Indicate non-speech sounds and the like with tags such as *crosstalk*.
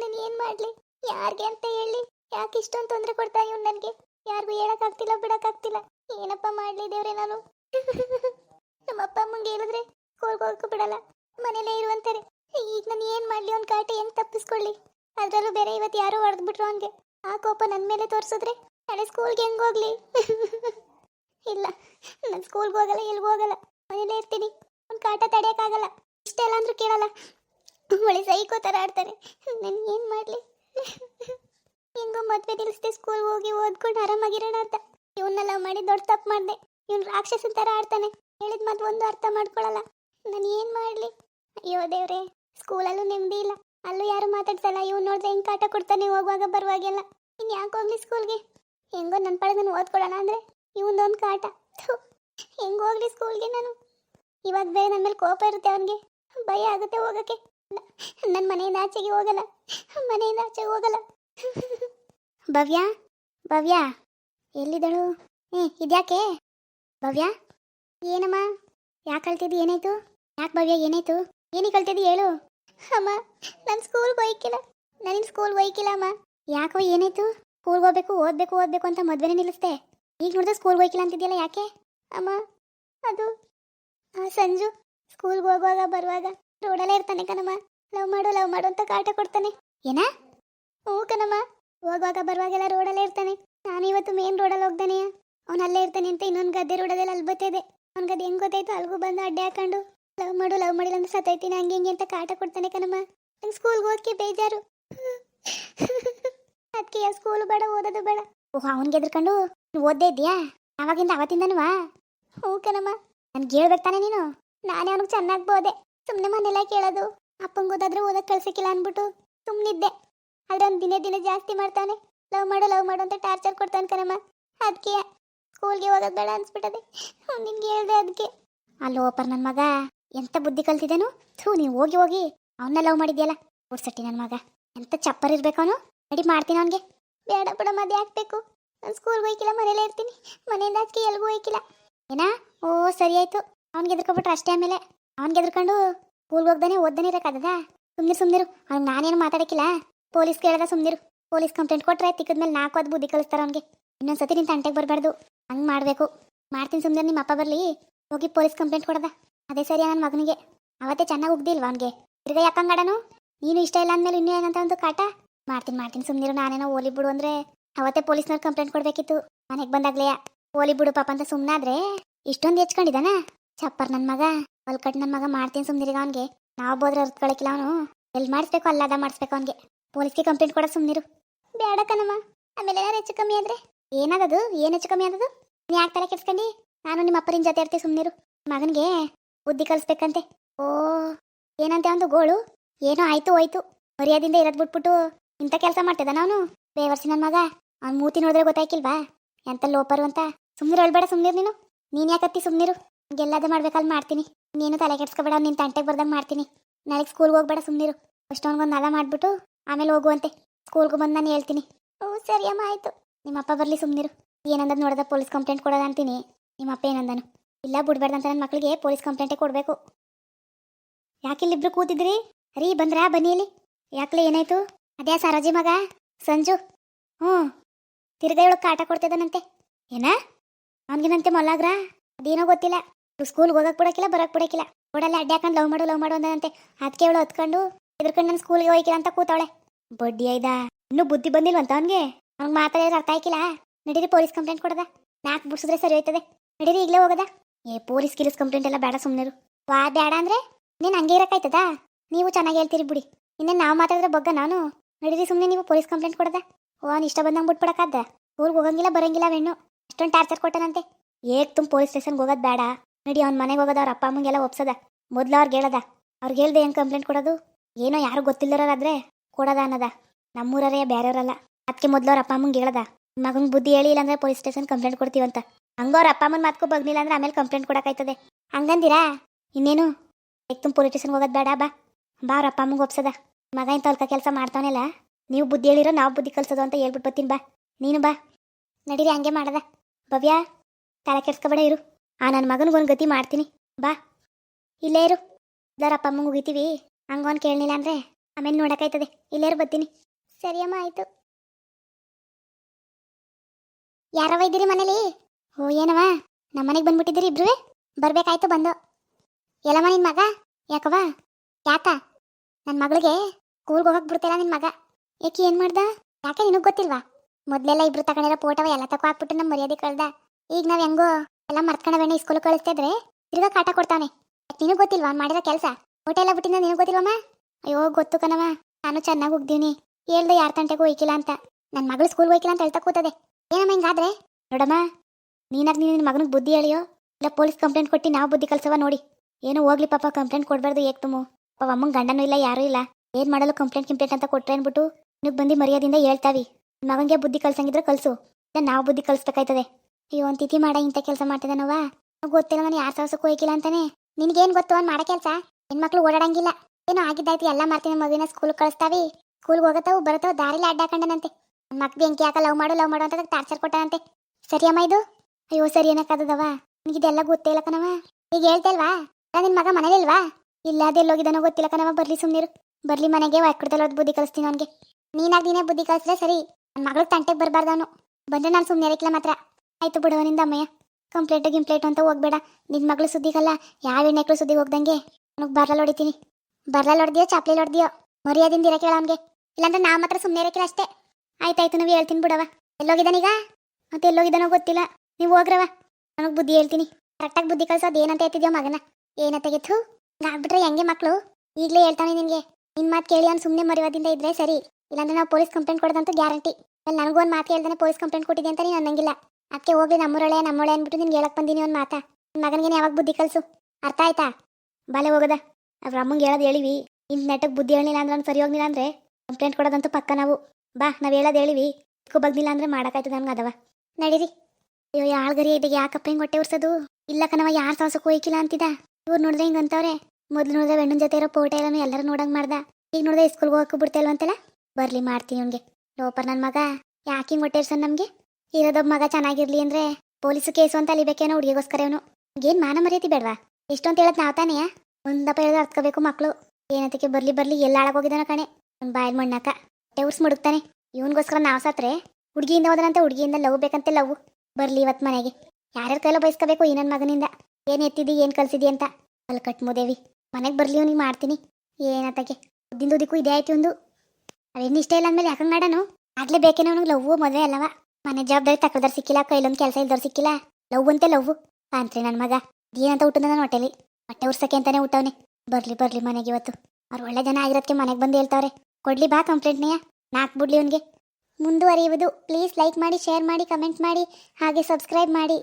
ನಾನು ಏನು ಮಾಡಲಿ? ಯಾರಿಗೆ ಅಂತ ಹೇಳಿ? ಯಾಕೆ ಇಷ್ಟೊಂದು ತೊಂದರೆ ಕೊಡ್ತಾ ಇವ್ನು ನನಗೆ? ಯಾರಿಗೂ ಹೇಳಕ್ಕಾಗ್ತಿಲ್ಲ, ಬಿಡೋಕ್ಕಾಗ್ತಿಲ್ಲ. ಏನಪ್ಪ ಮಾಡಲಿ ದೇವ್ರೆ ನಾನು? ನಮ್ಮ ಅಪ್ಪ ಅಮ್ಮಂಗೆ ಹೇಳಿದ್ರೆ ಸ್ಕೂಲ್ಗೆ ಹೋಗಕ್ಕೂ ಬಿಡಲ್ಲ. ಮನೇಲೇ ಇರುವಂತಾರೆ ಈಗ ನಾನು ಏನು ಮಾಡಲಿ? ಅವ್ನ ಕಾಟ ಹೆಂಗೆ ತಪ್ಪಿಸ್ಕೊಳ್ಳಿ? ಅದರಲ್ಲೂ ಬೇರೆ ಇವತ್ತು ಯಾರೋ ಹೊಡೆದ್ಬಿಟ್ರು ಅವನಿಗೆ. ಆ ಕೋಪ ನನ್ನ ಮೇಲೆ ತೋರಿಸಿದ್ರೆ ನಾಳೆ ಸ್ಕೂಲ್ಗೆ ಹೆಂಗೆ ಹೋಗ್ಲಿ? ಇಲ್ಲ, ನಾನು ಸ್ಕೂಲ್ಗೆ ಹೋಗಲ್ಲ, ಎಲ್ಗೂ ಹೋಗಲ್ಲ. ಮನೇಲೇ ಇರ್ತೀನಿ. ಅವ್ನ ಕಾಟ ತಡೆಯೋಕ್ಕಾಗಲ್ಲ ಇಷ್ಟೆಲ್ಲ ಅಂದ್ರೂ ಕೇಳಲ್ಲ. ಒಳ್ಳೆ ಸೈಕೋ ಥರ ಆಡ್ತಾರೆ. ನಾನು ಏನು ಮಾಡಲಿ? ಹೆಂಗೋ ಮದುವೆ ನಿಲ್ಲಿಸ್ದೆ ಸ್ಕೂಲ್ ಹೋಗಿ ಓದ್ಕೊಂಡು ಆರಾಮಾಗಿರೋಣ ಅಂತ. ಇವನ್ನೆಲ್ಲ ಮಾಡಿ ದೊಡ್ಡ ತಪ್ಪು ಮಾಡಿದೆ. ಇವನು ರಾಕ್ಷಸನ ಥರ ಆಡ್ತಾನೆ. ಹೇಳಿದ ಮಾತು ಒಂದು ಅರ್ಥ ಮಾಡ್ಕೊಳಲ್ಲ. ನಾನು ಏನು ಮಾಡಲಿ? ಅಯ್ಯೋ ದೇವ್ರೆ ಸ್ಕೂಲಲ್ಲೂ ನೆಮ್ಮದಿ ಇಲ್ಲ. ಅಲ್ಲೂ ಯಾರು ಮಾತಾಡ್ಸಲ್ಲ? ಇವ್ನು ನೋಡಿದ್ರೆ ಹೆಂಗೆ ಕಾಟ ಕೊಡ್ತಾನೆ ಹೋಗುವಾಗ ಬರುವಾಗೆಲ್ಲ. ಇನ್ನು ಯಾಕೆ ಹೋಗ್ಲಿ ಸ್ಕೂಲ್ಗೆ ಹೆಂಗೋ ನನ್ನ ಪಾಡಿಗೆ ನಾನು ಓದ್ಕೊಳ್ಳೋಣ ಅಂದರೆ ಇವನೊಂದು ಕಾಟ. ಹೆಂಗ್ ಹೋಗ್ಲಿ ಸ್ಕೂಲ್ಗೆ ನಾನು? ಇವಾಗ ಬೇರೆ ನನ್ನ ಮೇಲೆ ಕೋಪ ಇರುತ್ತೆ ಅವನಿಗೆ. ಭಯ ಆಗುತ್ತೆ ಹೋಗಕ್ಕೆ. ನನ್ನ ಮನೆಯಿಂದ ಆಚೆಗೆ ಹೋಗಲ್ಲ. ಮನೆಯಿಂದ ಆಚೆಗೆ ಹೋಗಲ್ಲ. ಭವ್ಯ ಭವ್ಯ, ಎಲ್ಲಿದ್ದಳು? ಏ, ಇದ್ಯಾಕೆ? ಭವ್ಯ, ಏನಮ್ಮ? ಯಾಕೆ ಕಳ್ತಿದ್ದು? ಏನಾಯ್ತು? ಯಾಕೆ ಭವ್ಯ, ಏನಾಯ್ತು? ಏನಕ್ಕೆ ಕಳ್ತಿದ್ದು ಹೇಳು. ಅಮ್ಮ, ನಾನು ಸ್ಕೂಲ್ಗೆ ಹೋಯ್ಕಿಲ್ಲ ನನ್ನ ಸ್ಕೂಲ್ಗೆ ಹೋಯ್ಕಿಲ್ಲ ಅಮ್ಮ. ಯಾಕೋ ಏನಾಯ್ತು? ಸ್ಕೂಲ್ಗೆ ಹೋಗ್ಬೇಕು, ಓದಬೇಕು ಓದಬೇಕು ಅಂತ ಮದುವೆನೇ ನಿಲ್ಲಿಸ್ದೆ. ಈಗ ನೋಡಿದ್ರೆ ಸ್ಕೂಲ್ಗೆ ಹೋಯ್ಕಿಲ್ಲ ಅಂತಿದ್ಯಲ್ಲ ಯಾಕೆ? ಅಮ್ಮ, ಅದು ಸಂಜು ಸ್ಕೂಲ್ಗೆ ಹೋಗುವಾಗ ಬರುವಾಗ ರೋಡಲ್ಲೇ ಇರ್ತಾನೆ ಕಣಮ್ಮ. ಲವ್ ಮಾಡು ಲವ್ ಮಾಡು ಅಂತ ಕಾಟ ಕೊಡ್ತಾನೆ. ಏನ? ಹ್ಞೂ ಕಣಮ್ಮ. ಹೋಗುವಾಗ ಬರುವಾಗೆಲ್ಲ ರೋಡಲ್ಲೇ ಇರ್ತಾನೆ. ನಾನು ಇವತ್ತು ಮೇನ್ ರೋಡಲ್ಲಿ ಹೋಗ್ದಾನೆಯ? ಅವ್ನು ಅಲ್ಲೇ ಇರ್ತಾನೆ ಅಂತ ಇನ್ನೊಂದು ಗದ್ದೆ ರೋಡಲ್ಲಿ ಅಲ್ಲಿ ಬತ್ತಿದೆ ಅವ್ನಿಗೆ ಗದ್ದೆ ಹೆಂಗೆ ಗೊತ್ತಾಯ್ತು? ಅಲ್ಗೂ ಬಂದು ಅಡ್ಡೆ ಹಾಕೊಂಡು ಲವ್ ಮಾಡು ಲವ್ ಮಾಡಿಲ್ಲ ಅಂತ ಸತ್ತೈತೀನಿ ಹಂಗೆ ಹಿಂಗೆ ಅಂತ ಕಾಟ ಕೊಡ್ತಾನೆ ಕಣಮ್ಮ. ನಂಗೆ ಸ್ಕೂಲ್ಗೆ ಹೋಗಕ್ಕೆ ಬೇಜಾರು. *laughs* ಅದಕ್ಕೆ ಸ್ಕೂಲ್ ಬೇಡ, ಓದೋದು ಬೇಡ. ಓಹ್, ಅವ್ನಿಗೆ ಎದ್ರಕೊಂಡು ಓದ್ದೇ ಇದೆಯಾ ಅವಾಗಿಂದ ಅವತ್ತಿಂದನವಾ? ಹ್ಞೂ ಕಣಮ್ಮ. ನನ್ಗೆ ಹೇಳ್ಬೇಕು ತಾನೆ ನೀನು. ನಾನೇ ಅವ್ನಿಗೆ ಚೆನ್ನಾಗಿ ಬೋದೆ. ಸುಮ್ಮನೆ ಮನೆಲ್ಲ ಕೇಳೋದು. ಅಪ್ಪಂಗೆ ಓದಾದ್ರೆ ಓದಕ್ಕೆ ಕಳ್ಸಕ್ಕಿಲ್ಲ ಅಂದ್ಬಿಟ್ಟು ಸುಮ್ಮನಿದ್ದೆ ಆದ್ರೆ ಅವ್ನು ದಿನೇ ದಿನೇ ಜಾಸ್ತಿ ಮಾಡ್ತಾನೆ. ಲವ್ ಮಾಡು ಲವ್ ಮಾಡು ಅಂತ ಟಾರ್ಚರ್ ಕೊಡ್ತಾನೆ ಕಣಮ್ಮ. ಅದಕ್ಕೆ ಸ್ಕೂಲ್ಗೆ ಹೋಗೋದು ಬೇಡ ಅನ್ಸ್ಬಿಟ್ಟದೆ. ನಿನ್ಗೆ ಹೇಳ್ದೆ ಅದಕ್ಕೆ ಅಲ್ಲೋ ಓಪರ್ ನನ್ನ ಮಗ, ಎಂತ ಬುದ್ಧಿ ಕಲ್ತಿದ್ದೇನು? ಥೂ ನೀವು ಹೋಗಿ ಹೋಗಿ ಅವನ್ನ ಲವ್ ಮಾಡಿದ್ಯಲ್ಲ? ಓಡ್ಸಟ್ಟಿ ನನ್ನ ಮಗ. ಎಂತ ಚಪ್ಪರ್ ಇರ್ಬೇಕು ಅವನು? ರೆಡಿ ಮಾಡ್ತೀನಿ ಅವನಿಗೆ. ಬೇಡ ಬಿಡ, ಮದುವೆ ಹಾಕ್ಬೇಕು ನಾನು ಸ್ಕೂಲ್ಗೆ ಹೋಯ್ಕಿಲ್ಲ, ಮನೇಲೇ ಇರ್ತೀನಿ. ಮನೆಯಿಂದ ಅದಕ್ಕೆ ಎಲ್ಗೂ ಹೋಯ್ಕಿಲ್ಲ. ಏನಾ? ಓ, ಸರಿ ಆಯ್ತು. ಅವ್ನಿಗೆ ಎದ್ರಕೊಬಿಟ್ರೆ ಅಷ್ಟೇ ಆಮೇಲೆ ಅವ್ನಿಗೆ ಎದ್ರಕೊಂಡು ಸ್ಕೂಲ್ಗೆ ಹೋಗ್ದಾನೆ, ಓದ್ದಾನೆ ಇರೋಕ್ಕಾಗದ ಸುಮ್ಮನೆ ಸುಮ್ಮನಿರು ಅವ್ನಿಗೆ ನಾನೇನು ಮಾತಾಡಕ್ಕಿಲ್ಲ. ಪೊಲೀಸ್ ಕೇಳ್ದ ಸುಮ್ಮನಿರು ಪೊಲೀಸ್ ಕಂಪ್ಲೇಂಟ್ ಕೊಟ್ರೆ ತಿಕ್ಕದ ಮೇಲೆ ನಾಲ್ಕು ಅದು ಬುದ್ಧಿ ಕಲಿಸ್ತಾರೆ ಅವ್ನಿಗೆ. ಇನ್ನೊಂದ್ಸತಿ ನಿಂತ ತಂಟೆಗೆ ಬರಬಾರ್ದು. ಹಂಗೆ ಮಾಡಬೇಕು. ಮಾಡ್ತೀನಿ ಸುಮ್ಮನೆ ನಿಮ್ಮ ಅಪ್ಪ ಬರಲಿ. ಹೋಗಿ ಪೊಲೀಸ್ ಕಂಪ್ಲೇಂಟ್ ಕೊಡದ. ಅದೇ ಸರಿ ನನ್ನ ಮಗನಿಗೆ. ಅವತ್ತೇ ಚೆನ್ನಾಗಿ ಉಗ್ದಿಲ್ವಾ ಅವ್ನಿಗೆ? ತಿರ್ಗಾ ಯಾಕಂಗಡನು ನೀನು ಇಷ್ಟ ಇಲ್ಲ ಅಂದಮೇಲೆ ಇನ್ನೂ ಏನಂತ ಒಂದು ಕಾಟ? ಮಾಡ್ತೀನಿ ಮಾಡ್ತೀನಿ ಸುಮ್ಮನಿರು ನಾನೇನೋ ಓಲಿ ಬಿಡು ಅಂದ್ರೆ ಅವತ್ತೇ ಪೊಲೀಸ್ನವ್ರು ಕಂಪ್ಲೇಂಟ್ ಕೊಡ್ಬೇಕಿತ್ತು. ಮನೆಗೆ ಬಂದಾಗ್ಲೇ ಓಲಿ ಬಿಡು ಪಾಪ ಅಂತ ಸುಮ್ಮನಾದ್ರೆ ಇಷ್ಟೊಂದು ಹೆಚ್ಕೊಂಡಿದಾನ ಚಪ್ಪರ್ ನನ್ನ ಮಗ ಹೊಲ್ಕಟ್ ನನ್ನ ಮಗ ಮಾಡ್ತೀನಿ ಸುಮ್ಮನಿರಿಗ ಅವನಿಗೆ. ನಾವು ಬೋದ್ರೆ ಅರ್ತ್ಕೊಳಕಿಲ್ಲ ಅವನು. ಎಲ್ಲಿ ಮಾಡಿಸ್ಬೇಕು ಅಲ್ಲಾದ ಮಾಡಿಸ್ಬೇಕು ಅವನಿಗೆ. ಪೊಲೀಸ್ಗೆ ಕಂಪ್ಲೇಂಟ್ ಕೊಡ ಸುಮ್ನಿರು. ಬೇಡ ಕಣಮ್ಮ. ಆಮೇಲೆ ಏನಾರು ಹೆಚ್ಚು ಕಮ್ಮಿ ಆದ್ರೆ? ಏನದದು ಏನು ಹೆಚ್ಚು ಕಮ್ಮಿ ಆದದು ನೀ ಯಾಕೆ ತಲೆ ಕೆಡ್ಸ್ಕೊಂಡಿ? ನಾನು ನಿಮ್ಮ ಅಪ್ಪರಿನ ಜೊತೆ ಇರ್ತೀನಿ ಸುಮ್ನಿರು. ಮಗನಿಗೆ ಬುದ್ಧಿ ಕಲಿಸ್ಬೇಕಂತೆ. ಓ, ಏನಂತೆ ಒಂದು ಗೋಳು? ಏನೋ ಆಯ್ತು, ಹೋಯ್ತು. ಮರ್ಯಾದಿಂದ ಇರೋದು ಬಿಟ್ಬಿಟ್ಟು ಇಂಥ ಕೆಲಸ ಮಾಡ್ತಿದ್ದ ನಾನು ಬೇವರ್ಸಿ ನನ್ನ ಮಗ. ಅವ್ನ ಮೂತಿ ನೋಡಿದ್ರೆ ಗೊತ್ತಾಯ್ಕಿಲ್ವಾ? ಎಂತ ಲೋಪರು ಅಂತ. ಸುಮ್ಮನಿರು ಹೇಳ್ಬೇಡ ಸುಮ್ಮನಿರು ನೀನು. ನೀನು ಯಾಕತ್ತಿ ಸುಮ್ಮನಿರು ಗೆಲ್ಲದ ಮಾಡ್ಬೇಕಲ್ಲಿ ಮಾಡ್ತೀನಿ. ನೀನು ತಲೆ ಕೆಡ್ಸ್ಕೊಬೇಡ ನಿನ್ನ ತಂಟೆಗೆ ಬರ್ದಂಗೆ ಮಾಡ್ತೀನಿ. ನಾಳೆಗೆ ಸ್ಕೂಲ್ಗೆ ಹೋಗ್ಬೇಡ ಸುಮ್ಮನಿರು ಅವ್ನಿಗೊಂದು ನಲ ಮಾಡಿಬಿಟ್ಟು ಆಮೇಲೆ ಹೋಗುವಂತೆ. ಸ್ಕೂಲ್ಗೆ ಬಂದು ನಾನು ಹೇಳ್ತೀನಿ. ಓ, ಸರಿ ಅಮ್ಮ, ಆಯಿತು. ನಿಮ್ಮ ಅಪ್ಪ ಬರಲಿ ಸುಮ್ಮನಿರು ಏನಂದ್ರೆ ನೋಡದ ಪೊಲೀಸ್ ಕಂಪ್ಲೇಂಟ್ ಕೊಡೋದ ಅಂತೀನಿ. ನಿಮ್ಮ ಅಪ್ಪ ಏನಂದನು? ಇಲ್ಲ, ಬಿಡ್ಬೇಡ್ದಂತ ನನ್ನ ಮಕ್ಕಳಿಗೆ ಪೊಲೀಸ್ ಕಂಪ್ಲೇಂಟೇ ಕೊಡಬೇಕು. ಯಾಕಿಲ್ಲಿಬ್ರು ಕೂತಿದ್ರಿ? ರೀ, ಬಂದ್ರಾ, ಬನ್ನಿ ಇಲ್ಲಿ. ಯಾಕಲೆ ಏನಾಯ್ತು? ಅದೇ ಸರೋಜಿ ಮಗ? ಸಂಜು? ಹ್ಞೂ. ತಿರ್ಗಾ ಇವಳಕ್ಕೆ ಕಾಟ ಕೊಡ್ತಿದ್ದಾನಂತೆ ಏನ? ಅವನಿಗೇನಂತೆ ಮೊಲ್ಲಾಗ್ರ? ಅದೇನೋ ಗೊತ್ತಿಲ್ಲ. ಸ್ಕೂಲ್ಗೆ ಹೋಗಕ್ಕೆ ಬಿಡಕ್ಕಿಲ್ಲ, ಬರಕ್ ಬಿಡಕ್ಕಿಲ್ಲ. ರೋಡಲ್ಲಿ ಅಡ್ಡ ಹಾಕೊಂಡು ಲವ್ ಮಾಡು ಲವ್ ಮಾಡು ಅಂದಂತೆ ಅದಕ್ಕೆ ಅವಳು ಹತ್ಕೊಂಡು ಎದ್ಕೊಂಡು ನನ್ನ ಸ್ಕೂಲ್ಗೆ ಹೋಯ್ಕಿಲ್ಲ ಅಂತ ಕೂತವಳೆ. ಬಡ್ಡಿ ಐದ, ಇನ್ನೂ ಬುದ್ಧಿ ಬಂದಿಲ್ವಂತ ಅವನಿಗೆ? ಅವ್ನಿಗೆ ಮಾತಾಡಿದ್ರೆ ಅರ್ಥ ಆಯ್ಕಿಲ್ಲ. ನಡೀರಿ, ಪೊಲೀಸ್ ಕಂಪ್ಲೇಂಟ್ ಕೊಡದ. ನಾಲ್ಕು ಬಿಡ್ಸಿದ್ರೆ ಸರಿ ಹೋಯ್ತದೆ. ನಡೀರಿ, ಈಗಲೇ ಹೋಗದ. ಏ, ಪೊಲೀಸ್ ಗಿಲೀಸ್ ಕಂಪ್ಲೇಂಟ್ ಎಲ್ಲ ಬೇಡ ಸುಮ್ಮನೆರು ವಾ ಬೇಡ ಅಂದ್ರೆ ನೀನು ಹಂಗೆ ಇರಕ್ಕಾಯ್ತದ? ನೀವು ಚೆನ್ನಾಗಿ ಹೇಳ್ತೀರಿ ಬಿಡಿ. ಇನ್ನೇನು ನಾವು ಮಾತಾಡಿದ್ರೆ ಬಗ್ಗ ನಾನು. ನಡೀರಿ ಸುಮ್ಮನೆ ನೀವು ಪೊಲೀಸ್ ಕಂಪ್ಲೇಂಟ್ ಕೊಡದ. ಓ, ಅವ್ನು ಇಷ್ಟ ಬಂದಂಗೆ ಬಿಟ್ಬಿಡಕ್ಕಾದ ಊರಿಗೆ ಹೋಗಂಗಿಲ್ಲ, ಬರಂಗಿಲ್ಲ ಹೆಣ್ಣು. ಅಷ್ಟೊಂದು ಟಾರ್ಚರ್ ಕೊಟ್ಟನಂತೆ. ಏಕ್ ತುಂಬ ಪೊಲೀಸ್ ಸ್ಟೇಷನ್ಗೆ ಹೋಗೋದು ಬೇಡ. ನಡಿ, ಅವ್ನ ಮನೆಗೆ ಹೋಗೋದು ಅವ್ರ ಅಪ್ಪ ಅಮ್ಮಂಗೆಲ್ಲ ಒಪ್ಸದ. ಮೊದ್ಲು ಅವ್ರಿಗೆ ಹೇಳದ ಅವ್ರಿಗೆ ಹೇಳ್ದೆ ಏನು ಕಂಪ್ಲೇಂಟ್ ಕೊಡೋದು? ಏನೋ ಯಾರು ಗೊತ್ತಿಲ್ಲರಾದ್ರೆ ಕೊಡೋದ ಅನ್ನದ. ನಮ್ಮೂರರೇ ಬೇರೆಯವರಲ್ಲ ಅದಕ್ಕೆ ಮೊದ್ಲು ಅವ್ರ ಅಪ್ಪ ಅಮ್ಮಂಗೆ ಹೇಳದ ಮಗಂಗೆ ಬುದ್ಧಿ ಹೇಳಿಲ್ಲ ಅಂದ್ರೆ ಪೊಲೀಸ್ ಸ್ಟೇಷನ್ ಕಂಪ್ಲೇಂಟ್ ಕೊಡ್ತೀವಂತ. ಹಂಗೆ ಅವ್ರ ಅಪ್ಪ ಅಮ್ಮನ ಮಾತ್ಕೊ ಬಗ್ನಿಲ್ಲ ಅಂದ್ರೆ ಆಮೇಲೆ ಕಂಪ್ಲೇಂಟ್ ಕೊಡೋಕಾಯ್ತದೆ ಹಂಗಂದಿರಾ? ಇನ್ನೇನು? ಏಕ್ ತುಂಬ ಪೊಲೀಸ್ ಸ್ಟೇಷನ್ ಹೋಗೋದು ಬೇಡ, ಬಾ. ಬಾ, ಅವ್ರ ಅಪ್ಪ ಅಮ್ಮಂಗೆ ಒಪ್ಸದ. ಮಗ ಇಂಥ ಹೊಲ್ಕ ಕೆಲಸ ಮಾಡ್ತಾವನೆಲ್ಲ ನೀವು ಬುದ್ಧಿ ಹೇಳಿರೋ ನಾವು ಬುದ್ಧಿ ಕಲ್ಸೋದು ಅಂತ ಹೇಳ್ಬಿಟ್ಟು ಬರ್ತೀನಿ ಬಾ. ನೀನು ಬಾ. ನಡೀರಿ, ಹಂಗೆ ಮಾಡದ. ಭವ್ಯ, ತಲೆ ಕೆಡ್ಸ್ಕೊಬೇಡ ಇರು. ಆ ನನ್ನ ಮಗನಿಗೊಂದು ಗತಿ ಮಾಡ್ತೀನಿ. ಬಾ. ಇಲ್ಲೇ ಇರು. ಇದಾರ ಅಪ್ಪ ಅಮ್ಮಂಗೆ ಹೋಗಿತೀವಿ ಹಂಗೋನ್ ಕೇಳಲಿಲ್ಲ ಅಂದರೆ ಆಮೇಲೆ ನೋಡಕ್ಕಾಯ್ತದೆ. ಇಲ್ಲೇರು ಬರ್ತೀನಿ. ಸರಿ ಅಮ್ಮ, ಆಯ್ತು. ಯಾರವ ಇದ್ದೀರಿ ಮನೇಲಿ? ಓ ಏನವ ನಮ್ಮನೆಗೆ ಬಂದ್ಬಿಟ್ಟಿದ್ದೀರಿ ಇಬ್ರು ಬರಬೇಕಾಯ್ತು ಬಂದು. ಎಲ್ಲಮ್ಮ ನಿನ್ನ ಮಗ? ಯಾಕವ ಯಾಕ? ನನ್ನ ಮಗಳಿಗೆ ಸ್ಕೂಲ್ಗೆ ಹೋಗಕ್ಕೆ ಬಿಡ್ತಿಲ್ಲ ನಿನ್ನ ಮಗ. ಯಾಕೆ ಏನು ಮಾಡ್ದ? ಯಾಕೆ ನಿನಗೆ ಗೊತ್ತಿಲ್ವಾ? ಮೊದಲೆಲ್ಲ ಇಬ್ರು ತಗೊಂಡಿರೋ ಫೋಟೋವ ಎಲ್ಲ ತಕೋ ಹಾಕ್ಬಿಟ್ಟು ನಮ್ಮ ಮರ್ಯಾದೆ ಕಳ್ದ. ಈಗ ನಾವು ಹೆಂಗೋ ಎಲ್ಲ ಮರ್ತ್ಕೊಂಡವೇನೆ ಸ್ಕೂಲ್ ಕಳಿಸ್ತಿದ್ರೆ ತಿರ್ಗಾ ಕಾಟ ಕೊಡ್ತಾನೆ. ನಿನಗ್ ಗೊತ್ತಿಲ್ವಾ? ಮಾಡಿದ ಕೆಲಸ. ಊಟ ಎಲ್ಲ ಬಿಟ್ಟಿಂದ ನಿನಗ್ ಗೊತ್ತಿಲ್ವಮ್ಮ? ಅಯ್ಯೋ, ಗೊತ್ತು ಕಣವ ನಾನು ಚೆನ್ನಾಗಿ ಹೋಗ್ದೀನಿ ಹೇಳ್ದೆ ಯಾರ ತಂಟೆಗೂ ಹೋಯ್ಕಿಲ್ಲ ಅಂತ. ನನ್ನ ಮಗಳು ಸ್ಕೂಲ್ ಹೋಯ್ಕಿಲ್ಲ ಅಂತ ಹೇಳ್ತಾ ಕೂತದೆ. ಏನಮ್ಮ ಹಿಂಗಾದ್ರೆ? ನೋಡಮ್ಮ ನೀನಾಗ ನಿನ್ನ ಮಗನಿಗೆ ಬುದ್ಧಿ ಹೇಳಿಯೋ? ಇಲ್ಲ ಪೊಲೀಸ್ ಕಂಪ್ಲೇಂಟ್ ಕೊಟ್ಟು ನಾವು ಬುದ್ಧಿ ಕಲ್ಸವ ನೋಡಿ. ಏನು ಹೋಗ್ಲಿ ಪಾಪ, ಕಂಪ್ಲೇಂಟ್ ಕೊಡಬಾರ್ದು ಏಕ್ ತುಮು. ಪಾಪ ಅಮ್ಮಂಗೆ ಗಂಡನೂ ಇಲ್ಲ, ಯಾರೂ ಇಲ್ಲ. ಏನ್ ಮಾಡಲು ಕಂಪ್ಲೇಂಟ್ ಕಂಪ್ಲೇಂಟ್ ಅಂತ ಕೊಟ್ರೆ ಅಂದ್ಬಿಟ್ಟು ನಿನಗೆ ಬಂದು ಮರ್ಯಾದಿಂದ ಹೇಳ್ತಾವಿ. ಮಗನಿಗೆ ಬುದ್ಧಿ ಕಲ್ಸಂಗಿದ್ರೆ ಕಲ್ಸು. ಇಲ್ಲ ನಾವು ಬುದ್ಧಿ ಕಲ್ಸ್ಬೇಕಾಯ್ತದೆ. ಅಯ್ಯೋ, ಒಂದು ತಿಥಿ ಮಾಡ, ಇಂಥ ಕೆಲಸ ಮಾಡ್ತಿದ್ದಾನವ ಗೊತ್ತಿಲ್ಲ ನಾನು ಯಾರ ಸಾಹಸಕ್ಕೂ ಹೋಗಿಲ್ಲ ಅಂತಾನೆ. ನಿನಗೇನು ಗೊತ್ತು? ಅವ್ನು ಮಾಡೋ ಕೆಲಸ? ಹೆಣ್ಮಕ್ಳು ಓಡಾಡಂಗಿಲ್ಲ. ಏನೋ ಆಗಿದ್ದಾಯ್ತು, ಎಲ್ಲ ಮಾಡ್ತೀನಿ. ಮಗುವಿನ ಸ್ಕೂಲ್ ಕಳಿಸ್ತಾವಿ. ಸ್ಕೂಲ್ಗೆ ಹೋಗತ್ತಾವು, ಬರತ್ತಾವು, ದಾರಿಲಿ ಅಡ್ಡಾಕಂಡನಂತೆ ಮಕ್ಳು ಬೆಂಕಿ ಹಾಕ, ಲವ್ ಮಾಡು ಲವ್ ಮಾಡು ಅಂತ ಟಾರ್ಚರ್ ಕೊಟ್ಟನಂತೆ. ಸರಿ ಅಮ್ಮ ಇದು? ಅಯ್ಯೋ, ಸರಿ ಏನಕ್ಕಾದದವ ನಿನಗಿದೆಲ್ಲ ಗೊತ್ತೇ ಇಲ್ಲ ಕಣವ ಈಗ ಹೇಳ್ತೇಲ್ವಾ ನಾ ನಿನ್ ಮಗ ಮನೇಲಿಲ್ವಾ ಇಲ್ಲ ಅದೆಲ್ಲೋಗಿದ್ದಾನೋ ಗೊತ್ತಿಲ್ಲ ಕಣವ ಬರ್ಲಿ ಸುಮ್ನಿರು. ಬರ್ಲಿ ಮನೆಗೆ ಹೊಡ್ಕೊಡ್ತಲ್ಲ ಬುದ್ಧಿ ಕಲಿಸ್ತೀನಿ ಅವನಿಗೆ. ನೀನಾಗ ನೀನೇ ಬುದ್ಧಿ ಕಳಿಸಿದ್ರೆ ಸರಿ. ನನ್ನ ಮಗಳು ತಂಟೆಗೆ ಬರಬಾರ್ದು ಅವನು. ಬಂದ್ರೆ ನಾನು ಸುಮ್ಮನೆ ಇರಕ್ಕಿಲ್ಲ ಮಾತ್ರ. ಆಯ್ತು ಬಿಡವನಿಂದ ಅಮ್ಮಯ್ಯ. ಕಂಪ್ಲೇಂಟ್ ಗಿಂಪ್ಲೇಟ್ ಅಂತ ಹೋಗ್ಬೇಡ. ನಿನ್ ಮಗಳು ಸುದ್ದಿಗಲ್ಲ. ಯಾವ ಹೆಣ್ಣೆಕ್ಳು ಸುದ್ದಿ ಹೋಗ್ದಂಗೆ? ನನಗೆ ಬರಲ್ಲ ಹೊಡಿತೀನಿ. ಬರಲ್ಲ ಹೊಡೆದಿಯೋ ಚಾಪ್ಲಿ ಹೊಡೆದಿಯೋ? ಮರ್ಯಾದಿಂದ ಇರಕ್ಕೆ ಹೇಳ ಅವ್ನಿಗೆ. ಇಲ್ಲಾಂದ್ರೆ ನಾ ಮಾತ್ರ ಸುಮ್ಮನೆ ಇರಕ್ಕಿಲ್ಲ ಅಷ್ಟೇ. ಆಯ್ತಾಯ್ತು ನಾವು ಹೇಳ್ತೀನಿ ಬಿಡವ ಎಲ್ಲೋಗಿದ್ದಾನೀಗ ಮತ್ತೆ ಎಲ್ಲೋಗಿದ್ದಾನೋ ಗೊತ್ತಿಲ್ಲ. ನೀವು ಹೋಗ್ರವ ನನಗೆ ಬುದ್ಧಿ ಹೇಳ್ತೀನಿ. ಕರೆಕ್ಟಾಗಿ ಬುದ್ಧಿ ಕಳ್ಸೋದು ಏನಂತ ಹೇಳ್ತಿದ್ಯೋ ಮಗನ? ಏನ ಏನಂತಾಗಿತ್ತು ಆಗ್ಬಿಟ್ರೆ ಹೆಂಗೆ ಮಕ್ಕಳು ಈಗಲೇ ಹೇಳ್ತಾನೆ ನಿನಗೆ. ನಿನ್ ಮಾತು ಕೇಳಿ ಅವ್ನು ಸುಮ್ಮನೆ ಮರ್ಯಾದಿಂದ ಇದ್ರೆ ಸರಿ. ಇಲ್ಲಾಂದ್ರೆ ನಾವು ಪೊಲೀಸ್ ಕಂಪ್ಲೇಂಟ್ ಕೊಡೋದಂತೂ ಗ್ಯಾರಂಟಿ. ಅಲ್ಲಿ ನನಗೂ ಒಂದು ಮಾತು ಹೇಳ್ದಾನೆ ಪೊಲೀಸ್ ಕಂಪ್ಲೇಂಟ್ ಕೊಟ್ಟಿದೆ ಅಂತ ನೀನು ಅನ್ನಂಗಿಲ್ಲ. ಅದಕ್ಕೆ ಹೋಗ್ಲಿ ನಮ್ಮೂರಳೆ ನಮ್ಮೊಳೆ ಅಂದ್ಬಿಟ್ಟು ನಿನ್ಗೆ ಹೇಳಕ್ ಬಂದೀನಿ ಒಂದು ಮಾತಾ. ನಿನ್ ಮಗನಿಗೆ ಯಾವಾಗ ಬುದ್ಧಿ ಕಲ್ಸು? ಅರ್ಥ ಆಯ್ತಾ? ಬಾಲೆ ಹೋಗದ. ಅವ್ರ ಅಮ್ಮಂಗೆ ಹೇಳೋದು ಹೇಳಿವಿ. ಇನ್ ನೆಟ್ಟಗೆ ಬುದ್ಧಿ ಹೇಳಿಲ್ಲ ಅಂದ್ರೆ ಸರಿ ಹೋಗ್ಲಿಲ್ಲ ಅಂದ್ರೆ ಕಂಪ್ಲೇಂಟ್ ಕೊಡೋದಂತೂ ಪಕ್ಕ ನಾವು. ಬಾ, ನಾವು ಹೇಳೋದು ಹೇಳಿವಿ. ಇದಕ್ಕೂ ಬಗ್ಲಿಲ್ಲ ಅಂದ್ರೆ ಮಾಡಕ್ಕಾಯ್ತು ನನ್ಗೆ ಅದವ. ನಡೀರಿ. ಅಯ್ಯೋ ಯಾಳ್ಗರಿ ಇದಕ್ಕೆ ಯಾಕಪ್ಪ ಹಿಂಗೆ ಹೊಟ್ಟೆ ಉರ್ಸೋದು? ಇಲ್ಲ ಕಣವ ಯಾರು ಸಾಹಸಕ್ಕೂ ಹೋಯ್ಕಿಲ್ಲ ಅಂತಿದ. ಇವ್ರು ನೋಡಿದ್ರೆ ಹಿಂಗೆ ಅಂತವ್ರೆ. ಮೊದ್ಲು ನೋಡಿದ್ರೆ ಹೆಣ್ಣು ಜೊತೆ ಇರೋ ಫೋಟೋ ಎಲ್ಲನೂ ಎಲ್ಲರೂ ನೋಡಂಗ್ ಮಾಡ್ದ. ಈಗ ನೋಡಿದ್ರೆ ಸ್ಕೂಲ್ಗೆ ಹೋಗಕ್ಕೆ ಬಿಡ್ತಾ ಅಂತಲ್ಲ ಬರ್ಲಿ, ಮಾಡ್ತೀನಿ ಅವ್ನಿಗೆ ಲೋಪರ್ ನನ್ನ ಮಗ. ಯಾಕೆ ಹಿಂಗೆ ಹೊಟ್ಟೆ ನಮಗೆ? ಇರೋದೊಬ್ಬ ಮಗ ಚೆನ್ನಾಗಿರ್ಲಿ ಅಂದ್ರೆ ಪೊಲೀಸು ಕೇಸು ಅಂತ ಅಲಿಬೇಕೇನೋ ಹುಡುಗಿಗೋಸ್ಕರ ಅವನು ಏನ್ ಮಾನ ಮರ್ಯಾದೆ ಬೇಡವಾ? ಎಷ್ಟು ಅಂತ ಹೇಳದ್ ನಾವು ತಾನೇ ಒಂದಪ್ಪ ಹೇಳಿದ್ರೆ ಅರ್ತ್ಕೋಬೇಕು ಮಕ್ಕಳು ಏನತ್ತಕ್ಕೆ ಬರ್ಲಿ ಬರ್ಲಿ ಎಲ್ಲ ಹಾಳಾಗೋಗಿದಾನ ಕಣೆ. ಒಂದು ಬಾಯಲ್ ಮಣ್ಣಾಕ. ಹೊಟ್ಟೆ ಉರ್ಸ್ ಮುಡುಕ್ತಾನೆ ಇವನಿಗೋಸ್ಕರ ನಾವು ಸಾತ್ರೆ. ಹುಡುಗಿಯಿಂದ ಹೋದನಂತೆ ಹುಡುಗಿಯಿಂದ ಲವ್ ಬೇಕಂತೆ ಲವ್. ಬರ್ಲಿ ಇವತ್ ಮನೆಗೆ. ಯಾರ್ಯಾರ ಕೈಲೋ ಬಯಸ್ಕೋಬೇಕು ಈ ಮಗನಿಂದ. ಏನ್ ಎತ್ತಿದಿ, ಏನ್ ಕಲ್ಸಿದಿ ಅಂತ. ಅಲ್ಲಿ ಕಟ್ಮುದೇವಿ ಮನೆಗೆ ಬರ್ಲಿ ಅವ್ನಿಗೆ ಮಾಡ್ತೀನಿ. ಏನತಕ್ಕೆ ಉದ್ದಿಂದ ಉದಿಕ್ಕೂ ಇದೇ ಆಯ್ತು ಒಂದು. ಅವೇನು ಇಷ್ಟ ಇಲ್ಲ ಅಂದ್ಮೇಲೆ ಯಾಕಂಗ್ ಮಾಡನು? ಆಗ್ಲೇ ಬೇಕೇನೋ ಅವ್ನಿಗೆ ಲವ್ ಮದುವೆ ಅಲ್ಲವ? ಮನೆ ಜವಾಬ್ದಾರಿ ತಕ್ಕದಾರ ಸಿಕ್ಕಿಲ್ಲ, ಕೈಲೊಂದು ಕೆಲಸ ಇಲ್ದವ್ರು ಸಿಕ್ಕಿಲ್ಲ. ಲವ್ ಅಂತೆ ಲವ್. ಪಾಂತ್ರಿ ನನ್ನ ಮಗ. ಏನಂತ ಊಟದ ನನ್ನ ಹೊಟ್ಟೆಲಿ? ಹೊಟ್ಟೆ ಉರ್ಸಕ್ಕೆ ಅಂತಾನೆ ಊಟವನೆ ಬರ್ಲಿ ಬರ್ಲಿ ಮನೆಗೆ ಇವತ್ತು. ಅವ್ರು ಒಳ್ಳೆ ಜನ ಆಗಿರೋದಕ್ಕೆ ಮನೆಗೆ ಬಂದು ಹೇಳ್ತಾವ್ರೆ. ಕೊಡ್ಲಿ ಬಾ ಕಂಪ್ಲೇಂಟ್ನೆಯ ನಾಕ್ ಬಿಡ್ಲಿ ಅವನಿಗೆ. ಮುಂದುವರಿಯುವುದು. ಪ್ಲೀಸ್ ಲೈಕ್ ಮಾಡಿ ಶೇರ್ ಮಾಡಿ ಕಮೆಂಟ್ ಮಾಡಿ. ಹಾಗೆ ಸಬ್ಸ್ಕ್ರೈಬ್ ಮಾಡಿ.